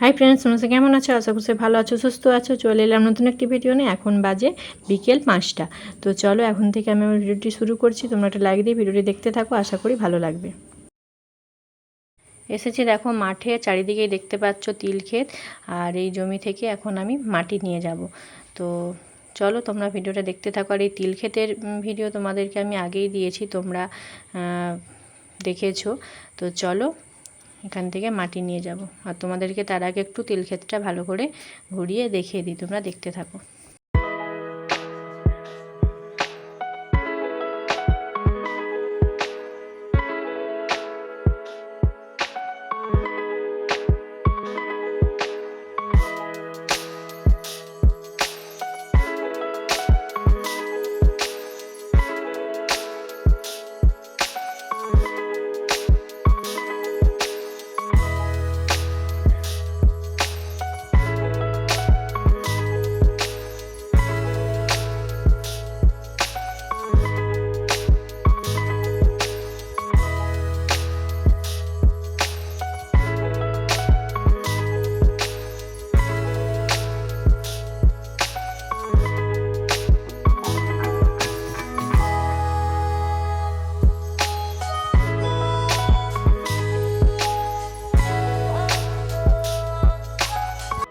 Hi friends তোমরা কেমন আছো? আশা করছি ভালো আছো, সুস্থ আছো। চলে এলাম নতুন একটি ভিডিও নিয়ে। এখন বাজে বিকেল পাঁচটা। তো চলো, এখন থেকে আমি আমার ভিডিওটি শুরু করছি। তোমরা একটা লাইক দিয়ে ভিডিওটি দেখতে থাকো, আশা করি ভালো লাগবে। এসেছি দেখো মাঠে, চারিদিকেই দেখতে পাচ্ছ তিল ক্ষেত। আর এই জমি থেকে এখন আমি মাটি নিয়ে যাব। তো চলো, তোমরা ভিডিওটা দেখতে থাকো। আর এই তিল ক্ষেতের ভিডিও তোমাদেরকে আমি আগেই দিয়েছি। তোমরা দেখেছ। তো চলো এখান থেকে মাটি নিয়ে যাব। আর তোমাদেরকে তার আগে একটু তেলক্ষেতটা ভালো করে ঘুরিয়ে দেখিয়ে দিই। তোমরা দেখতে থাকো।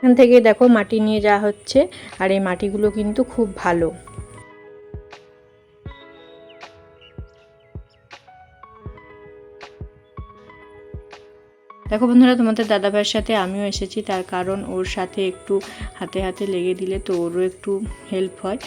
এখান থেকে দেখো মাটি নিয়ে যাওয়া হচ্ছে, আর এই মাটিগুলো কিন্তু খুব ভালো। দেখো বন্ধুরা, তোমাদের দাদাভাইয়ের সাথে আমিও এসেছি, তার কারণ ওর সাথে একটু হাতে হাতে লেগে দিলে তো ওরও একটু হেল্প হয়।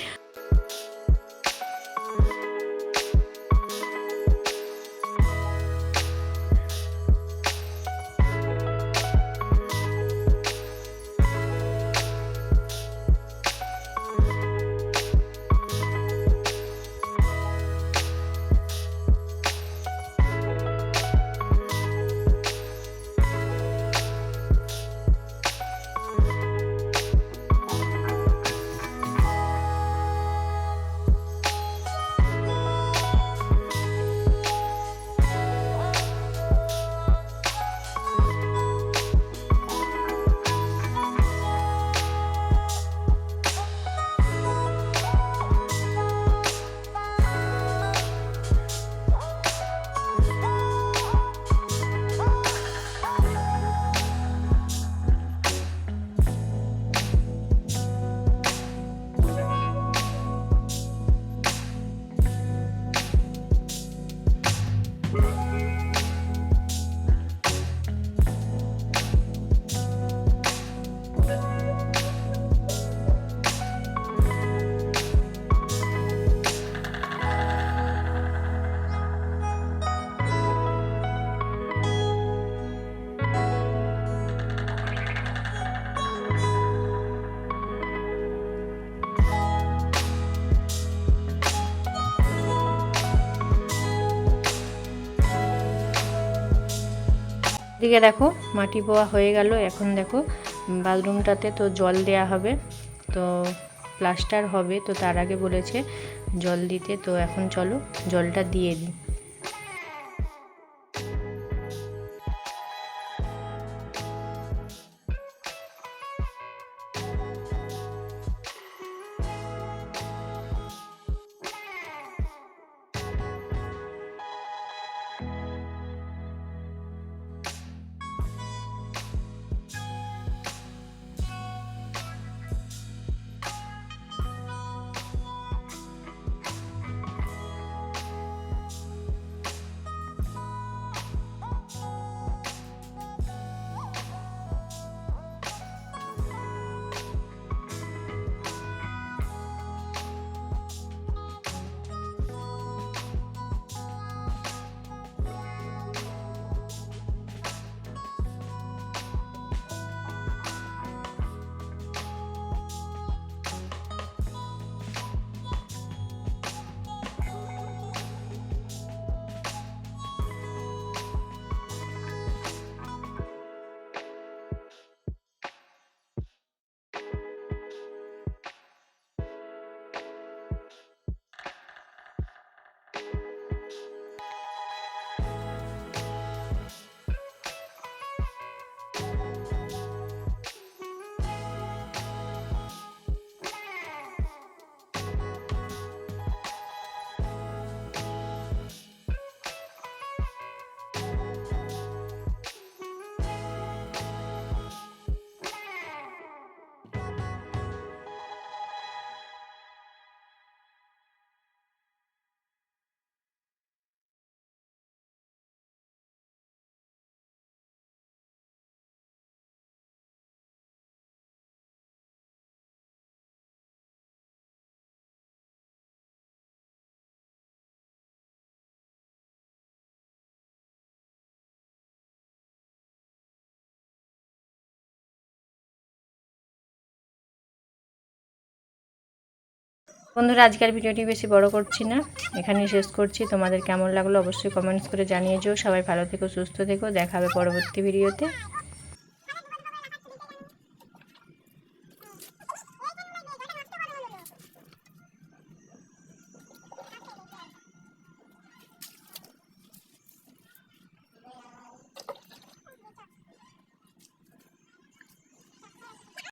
দিকে দেখো মাটি বোয়া হয়ে গেল। এখন দেখো বাথরুমটাতে তো জল দেয়া হবে, তো প্লাস্টার হবে, তো তার আগে বলেছে জল দিতে। তো এখন চলো জলটা দিয়ে দিই। বন্ধুরা, আজকের ভিডিওটি বেশি বড় করছি না। এখানেই শেষ করছি। তোমাদের কেমন লাগল অবশ্যই কমেন্টস করে জানিয়ে যেও। সবাই ভালো থেকো, সুস্থ থেকো। দেখা হবে পরবর্তী ভিডিওতে।